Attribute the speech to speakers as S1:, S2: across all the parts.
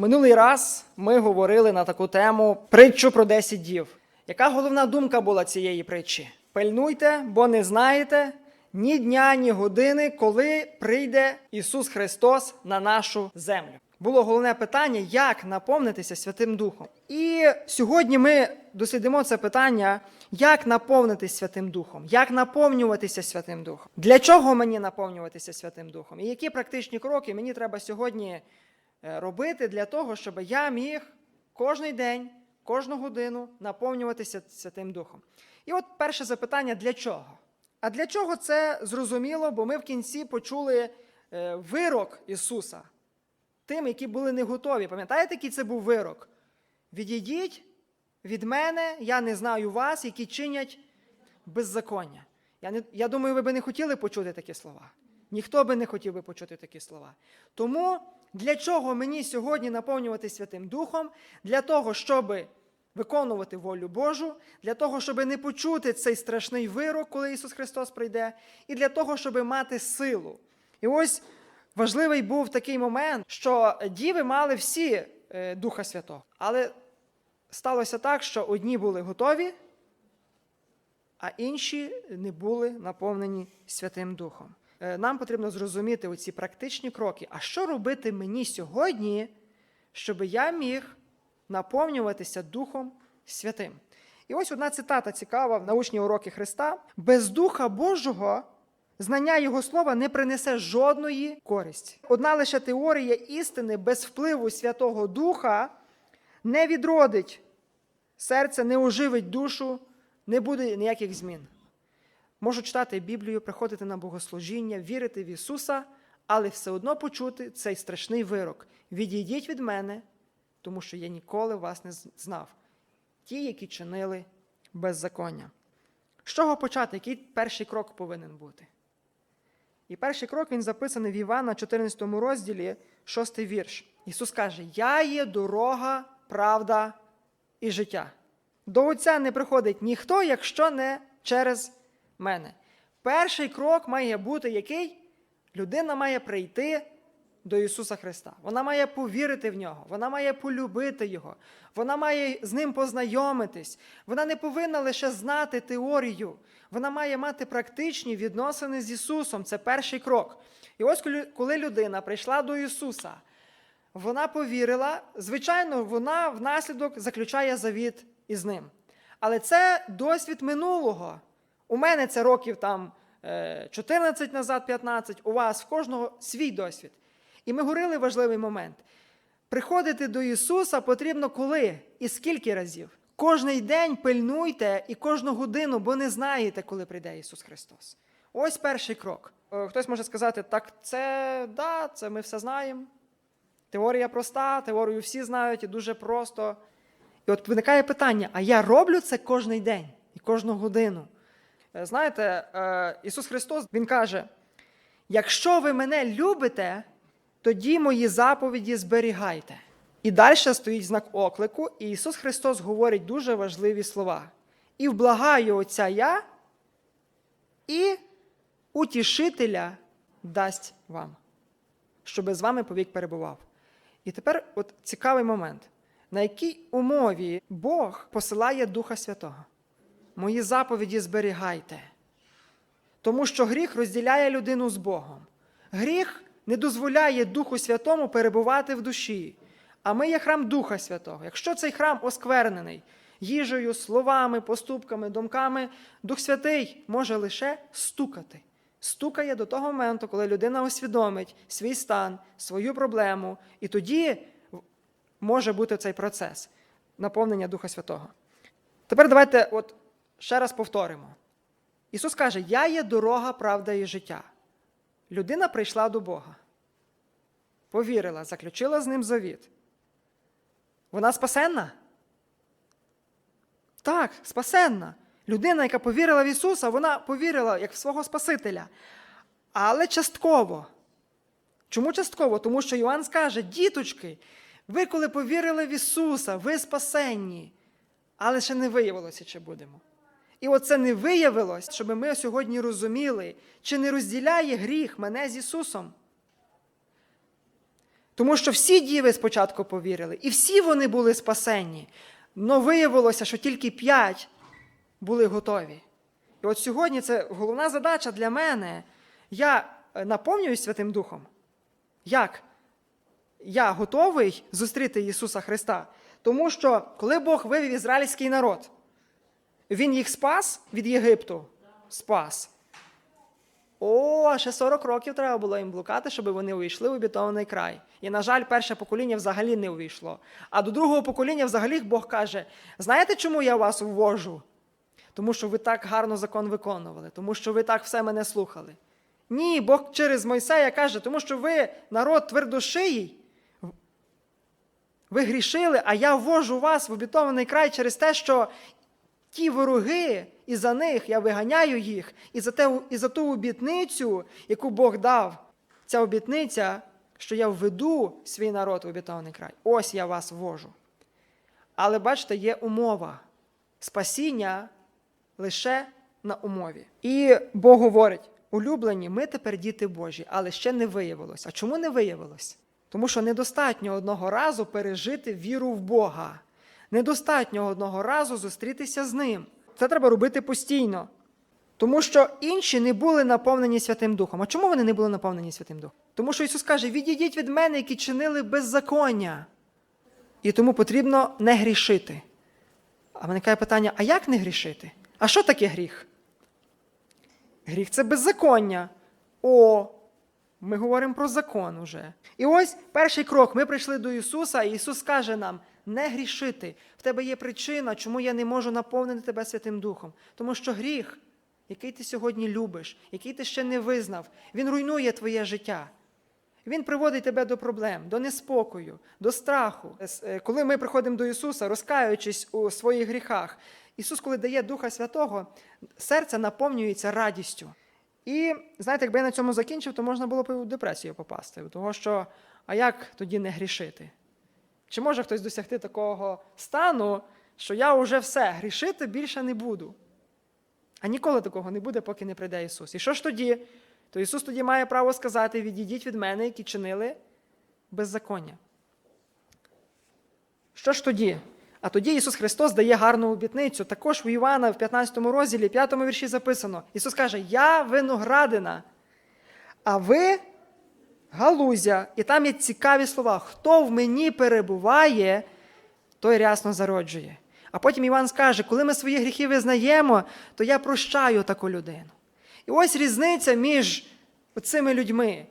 S1: Минулий раз ми говорили на таку тему притчу про 10 дів. Яка головна думка була цієї притчі? Пильнуйте, бо не знаєте ні дня, ні години, коли прийде Ісус Христос на нашу землю. Було головне питання, як наповнитися Святим Духом. І сьогодні ми дослідимо це питання, як наповнитися Святим Духом, як наповнюватися Святим Духом. Для чого мені наповнюватися Святим Духом? І які практичні кроки мені треба сьогодні робити для того, щоб я міг кожний день, кожну годину наповнюватися Святим Духом. І от перше запитання: для чого? А для чого це зрозуміло? Бо ми в кінці почули е, вирок Ісуса тим, які були не готові. Пам'ятаєте, який це був вирок? Відійдіть від мене, я не знаю вас, які чинять беззаконня. Я, не, я думаю, ви би не хотіли почути такі слова. Ніхто би не хотів би почути такі слова. Тому для чого мені сьогодні наповнювати Святим Духом? Для того, щоб виконувати волю Божу, для того, щоб не почути цей страшний вирок, коли Ісус Христос прийде, і для того, щоб мати силу. І ось важливий був такий момент, що діви мали всі е, Духа Святого. Але сталося так, що одні були готові, а інші не були наповнені Святим Духом. Е, Нам потрібно зрозуміти оці практичні кроки. А що робити мені сьогодні, щоб я міг наповнюватися Духом Святим? І ось одна цитата цікава в научні уроки Христа: без Духа Божого знання Його слова не принесе жодної користі. Одна лише теорія істини без впливу Святого Духа не відродить серце, не оживить душу, не буде ніяких змін. Можу читати Біблію, приходити на богослужіння, вірити в Ісуса, але все одно почути цей страшний вирок. Відійдіть від мене, тому що я ніколи вас не знав. Ті, які чинили беззаконня. З чого почати? Який перший крок повинен бути? І перший крок він записаний в Івана, 14 розділі, 6 вірш. Ісус каже: Я є дорога, правда і життя. До Отця не приходить ніхто, якщо не через мене. Перший крок має бути який? Людина має прийти до Ісуса Христа. Вона має повірити в нього, вона має полюбити Його, вона має з ним познайомитись. Вона не повинна лише знати теорію, вона має мати практичні відносини з Ісусом. Це перший крок. І ось коли- людина прийшла до Ісуса, вона повірила, звичайно, вона внаслідок заключає завіт із ним. Але це досвід минулого. У мене це років там е, 14 назад, 15, у вас в кожного свій досвід. І ми говорили важливий момент. Приходити до Ісуса потрібно коли і скільки разів. Кожний день пильнуйте і кожну годину, бо не знаєте, коли прийде Ісус Христос. Ось перший крок. Е, Хтось може сказати, так це да, це ми все знаємо. Теорія проста, теорію всі знають і дуже просто. І от виникає питання: а я роблю це кожний день і кожну годину. Е, Знаєте, е, Ісус Христос Він каже: якщо ви мене любите, тоді мої заповіді зберігайте. І далі стоїть знак оклику, і Ісус Христос говорить дуже важливі слова. І вблагаю Отця я, і утішителя дасть вам, щоб з вами повік перебував. І тепер от цікавий момент. На якій умові Бог посилає Духа Святого? Мої заповіді зберігайте. Тому що гріх розділяє людину з Богом. Гріх не дозволяє Духу Святому перебувати в душі. А ми є храм Духа Святого. Якщо цей храм осквернений їжею, словами, поступками, думками, Дух Святий може лише стукати. Стукає до того моменту, коли людина усвідомить свій стан, свою проблему, і тоді може бути цей процес наповнення Духа Святого. Тепер давайте от ще раз повторимо. Ісус каже: Я є дорога, правда і життя. Людина прийшла до Бога, повірила, заключила з ним завіт. Вона спасенна? Так, спасенна. Людина, яка повірила в Ісуса, вона повірила як в свого Спасителя. Але частково. Чому частково? Тому що Йоанн скаже: діточки, ви коли повірили в Ісуса, ви спасенні. Але ще не виявилося, чи будемо. І оце не виявилось, щоб ми сьогодні розуміли, чи не розділяє гріх мене з Ісусом. Тому що всі діви спочатку повірили, і всі вони були спасенні. Но виявилося, що тільки п'ять були готові. І от сьогодні це головна задача для мене. Я е, наповнююсь Святим Духом. Як? Я готовий зустріти Ісуса Христа. Тому що, коли Бог вивів ізраїльський народ, Він їх спас від Єгипту. Спас. О, ще 40 років треба було їм блукати, щоб вони увійшли в обітований край. І, на жаль, перше покоління взагалі не увійшло. А до другого покоління взагалі Бог каже: знаєте, чому я вас ввожу? Тому що ви так гарно закон виконували, тому що ви так все мене слухали. Ні, Бог через Мойсея каже, тому що ви народ твердошиїй, ви грішили, а я ввожу вас в обітований край через те, що ті вороги, і за них я виганяю їх, і за, те, і за ту обітницю, яку Бог дав, ця обітниця, що я введу свій народ в обітований край. Ось я вас ввожу. Але бачите, є умова. Спасіння лише на умові. І Бог говорить: улюблені, ми тепер діти Божі, але ще не виявилось. А чому не виявилось? Тому що недостатньо одного разу пережити віру в Бога. Недостатньо одного разу зустрітися з ним. Це треба робити постійно. Тому що інші не були наповнені Святим Духом. А чому вони не були наповнені Святим Духом? Тому що Ісус каже: відійдіть від мене, які чинили беззаконня. І тому потрібно не грішити. А виникає питання: а як не грішити? А що таке гріх? Гріх це беззаконня. О, ми говоримо про закон уже. І ось перший крок. Ми прийшли до Ісуса, і Ісус каже нам: не грішити. В тебе є причина, чому я не можу наповнити тебе Святим Духом. Тому що гріх, який ти сьогодні любиш, який ти ще не визнав, він руйнує твоє життя. Він приводить тебе до проблем, до неспокою, до страху. Е, Коли ми приходимо до Ісуса, розкаючись у своїх гріхах, Ісус, коли дає Духа Святого, серце наповнюється радістю. І знаєте, якби я на цьому закінчив, то можна було б в депресію попасти. Того що, а як тоді не грішити? Чи може хтось досягти такого стану, що я вже все, грішити більше не буду? А ніколи такого не буде, поки не прийде Ісус. І що ж тоді? То Ісус тоді має право сказати: відійдіть від мене, які чинили беззаконня. Що ж тоді? А тоді Ісус Христос дає гарну обітницю. Також у Івана в 15 розділі, 5 вірші записано. Ісус каже: Я виноградина, а ви галузя. І там є цікаві слова. Хто в мені перебуває, той рясно зароджує. А потім Іван скаже, коли ми свої гріхи визнаємо, то я прощаю таку людину. І ось різниця між цими людьми.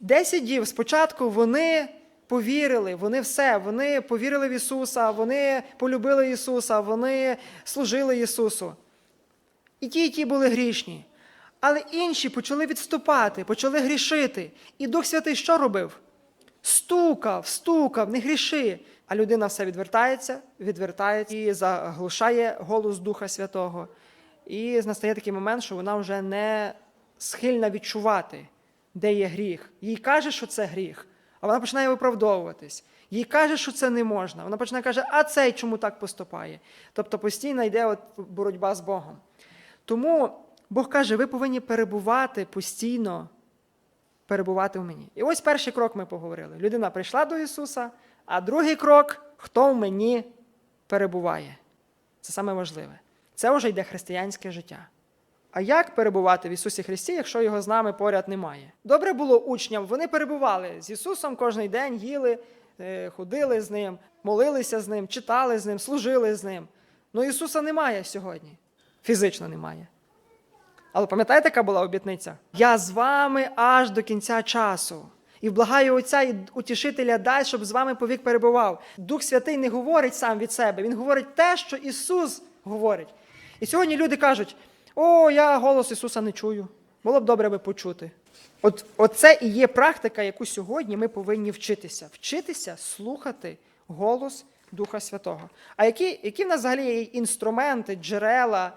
S1: Десять дів спочатку вони повірили, вони все, вони повірили в Ісуса, вони полюбили Ісуса, вони служили Ісусу. І ті, і ті були грішні. Але інші почали відступати, почали грішити. І Дух Святий що робив? Стукав, стукав, не гріши. А людина все відвертається, відвертається і заглушає голос Духа Святого. І настає такий момент, що вона вже не схильна відчувати, де є гріх. Їй каже, що це гріх, а вона починає виправдовуватись. Їй каже, що це не можна. Вона починає каже, а цей чому так поступає? Тобто постійно йде от боротьба з Богом. Тому Бог каже, ви повинні перебувати постійно, перебувати в мені. І ось перший крок ми поговорили. Людина прийшла до Ісуса, а другий крок хто в мені перебуває. Це саме важливе. Це вже йде християнське життя. А як перебувати в Ісусі Христі, якщо його з нами поряд немає? Добре було учням, вони перебували з Ісусом кожен день, їли, е, ходили з Ним, молилися з Ним, читали з Ним, служили з Ним. Ну Ісуса немає сьогодні. Фізично немає. Але пам'ятаєте, яка була обітниця? Я з вами аж до кінця часу. І вблагаю Отця і утішителя дай, щоб з вами повік перебував. Дух Святий не говорить сам від себе, Він говорить те, що Ісус говорить. І сьогодні люди кажуть: о, я голос Ісуса не чую. Було б добре би почути. От, Оце і є практика, яку сьогодні ми повинні вчитися. Вчитися слухати голос Духа Святого. А які, які в нас взагалі є інструменти, джерела,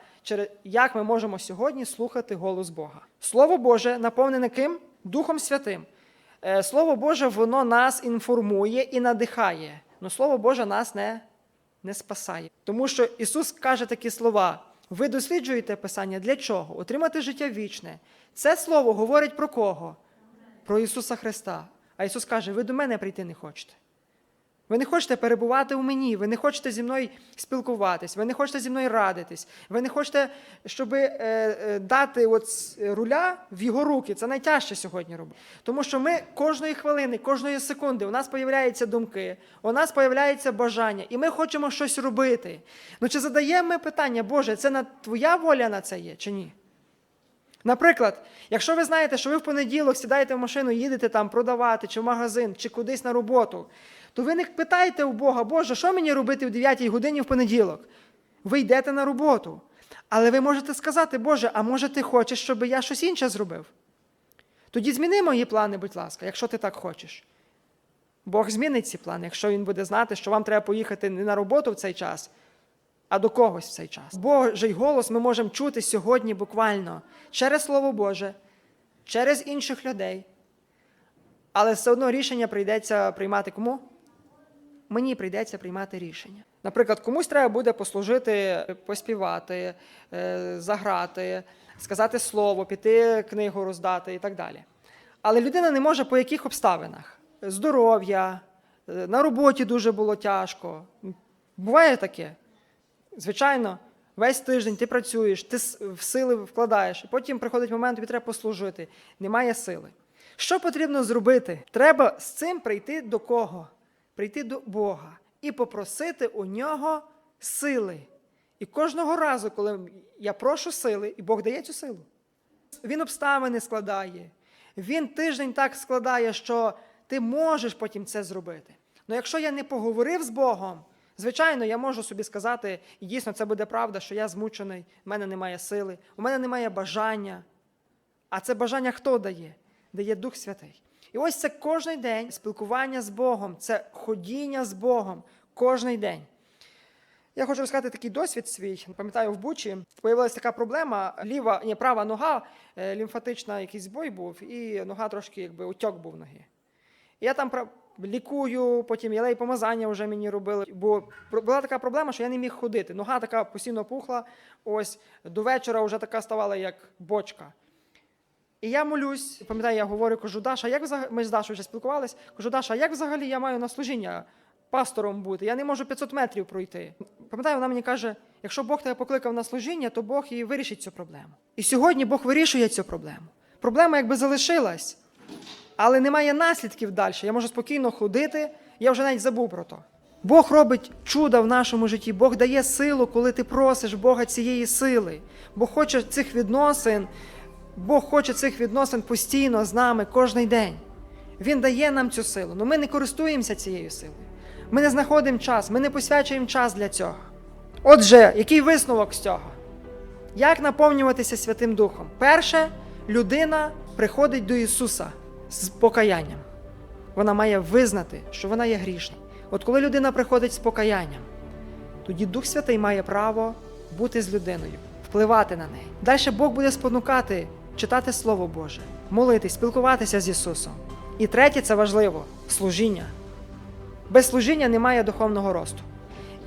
S1: як ми можемо сьогодні слухати голос Бога? Слово Боже наповнене ким? Духом Святим. Е, Слово Боже, воно нас інформує і надихає. але Слово Боже нас не, не спасає. Тому що Ісус каже такі слова: ви досліджуєте Писання для чого? Отримати життя вічне. Це слово говорить про кого? Про Ісуса Христа. А Ісус каже: ви до мене прийти не хочете. Ви не хочете перебувати у мені, ви не хочете зі мною спілкуватись, ви не хочете зі мною радитись, ви не хочете, щоб е, е, дати от руля в його руки. Це найтяжче сьогодні робити. Тому що ми кожної хвилини, кожної секунди у нас появляються думки, у нас появляється бажання, і ми хочемо щось робити. Ну чи задаємо ми питання, Боже, це на твоя воля на це є чи ні? Наприклад, якщо ви знаєте, що ви в понеділок сідаєте в машину, їдете там продавати, чи в магазин, чи кудись на роботу, то ви не питаєте у Бога, Боже, що мені робити в 9 годині в понеділок? Ви йдете на роботу. Але ви можете сказати, Боже, а може ти хочеш, щоб я щось інше зробив? Тоді зміни мої плани, будь ласка, якщо ти так хочеш. Бог змінить ці плани, якщо він буде знати, що вам треба поїхати не на роботу в цей час, а до когось в цей час. Божий голос ми можемо чути сьогодні буквально через Слово Боже, через інших людей. Але все одно рішення прийдеться приймати кому? Мені прийдеться приймати рішення. Наприклад, комусь треба буде послужити, поспівати, е, заграти, сказати слово, піти книгу роздати і так далі. Але людина не може по яких обставинах? Здоров'я, е, на роботі дуже було тяжко. Буває таке. Звичайно, весь тиждень ти працюєш, ти в сили вкладаєш, і потім приходить момент, тобі треба послужити. Немає сили. Що потрібно зробити? Треба з цим прийти до кого? Прийти до Бога і попросити у нього сили. І кожного разу, коли я прошу сили, і Бог дає цю силу. Він обставини складає. Він тиждень так складає, що ти можеш потім це зробити. Але якщо я не поговорив з Богом, звичайно, я можу собі сказати, і дійсно це буде правда, що я змучений, в мене немає сили, у мене немає бажання. А це бажання хто дає? Дає Дух Святий. І ось це кожний день спілкування з Богом, це ходіння з Богом кожний день. Я хочу розказати такий досвід свій. Пам'ятаю, в Бучі появилася така проблема: ліва, ні, права нога, е, лімфатична якийсь збой був, і нога трошки якби утьок був ноги. І я там лікую, потім ялей помазання вже мені робили. Бо була така проблема, що я не міг ходити. Нога така постійно пухла, ось до вечора вже така ставала, як бочка. І я молюсь, пам'ятаю, я говорю, кажу, Даша, як взагалі, ми з Дашою вже спілкувались, кажу, Даша, як взагалі я маю на служіння пастором бути? Я не можу 500 метрів пройти. Пам'ятаю, вона мені каже, якщо Бог тебе покликав на служіння, то Бог і вирішить цю проблему. І сьогодні Бог вирішує цю проблему. Проблема якби залишилась, але немає наслідків далі. Я можу спокійно ходити, я вже навіть забув про то. Бог робить чуда в нашому житті, Бог дає силу, коли ти просиш Бога цієї сили. Бог хоче цих відносин, Бог хоче цих відносин постійно з нами кожен день. Він дає нам цю силу, але ми не користуємося цією силою. Ми не знаходимо час, ми не посвячуємо час для цього. Отже, який висновок з цього? Як наповнюватися Святим Духом? Перше, людина приходить до Ісуса з покаянням. Вона має визнати, що вона є грішна. От коли людина приходить з покаянням, тоді Дух Святий має право бути з людиною, впливати на неї. Далі Бог буде спонукати читати Слово Боже, молитись, спілкуватися з Ісусом. І третє, це важливо служіння. Без служіння немає духовного росту.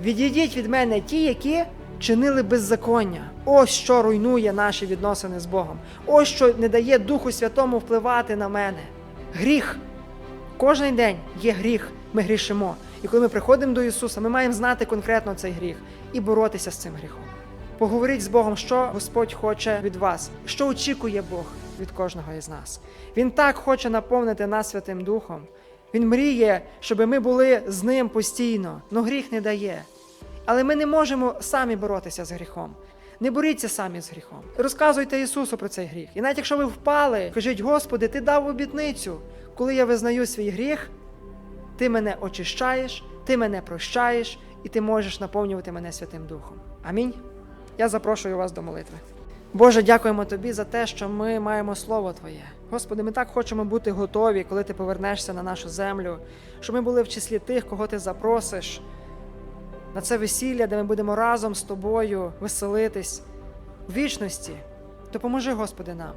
S1: Відійдіть від мене ті, які чинили беззаконня. Ось що руйнує наші відносини з Богом. Ось що не дає Духу Святому впливати на мене. Гріх. Кожен день є гріх, ми грішимо. І коли ми приходимо до Ісуса, ми маємо знати конкретно цей гріх і боротися з цим гріхом. Поговоріть з Богом, що Господь хоче від вас, що очікує Бог від кожного із нас. Він так хоче наповнити нас Святим Духом. Він мріє, щоб ми були з ним постійно, але гріх не дає. Але ми не можемо самі боротися з гріхом. Не боріться самі з гріхом. Розказуйте Ісусу про цей гріх. І навіть якщо ви впали, кажіть, Господи, Ти дав обітницю, коли я визнаю свій гріх, Ти мене очищаєш, Ти мене прощаєш, і Ти можеш наповнювати мене Святим Духом. Амінь. Я запрошую вас до молитви. Боже, дякуємо Тобі за те, що ми маємо Слово Твоє. Господи, ми так хочемо бути готові, коли Ти повернешся на нашу землю, щоб ми були в числі тих, кого Ти запросиш на це весілля, де ми будемо разом з тобою веселитись в вічності. Допоможи, Господи, нам.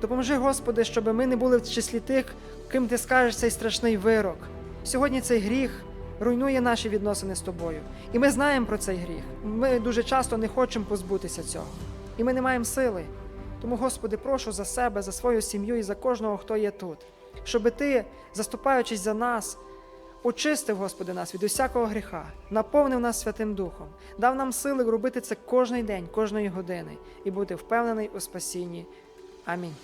S1: Допоможи, Господи, щоб ми не були в числі тих, ким ти скажеш цей страшний вирок. Сьогодні цей гріх руйнує наші відносини з тобою. І ми знаємо про цей гріх. Ми дуже часто не хочемо позбутися цього. І ми не маємо сили. Тому, Господи, прошу за себе, за свою сім'ю і за кожного, хто є тут, щоб Ти, заступаючись за нас, очистив, Господи, нас від усякого гріха, наповнив нас Святим Духом, дав нам сили робити це кожний день, кожної години і бути впевнений у спасінні. Амінь.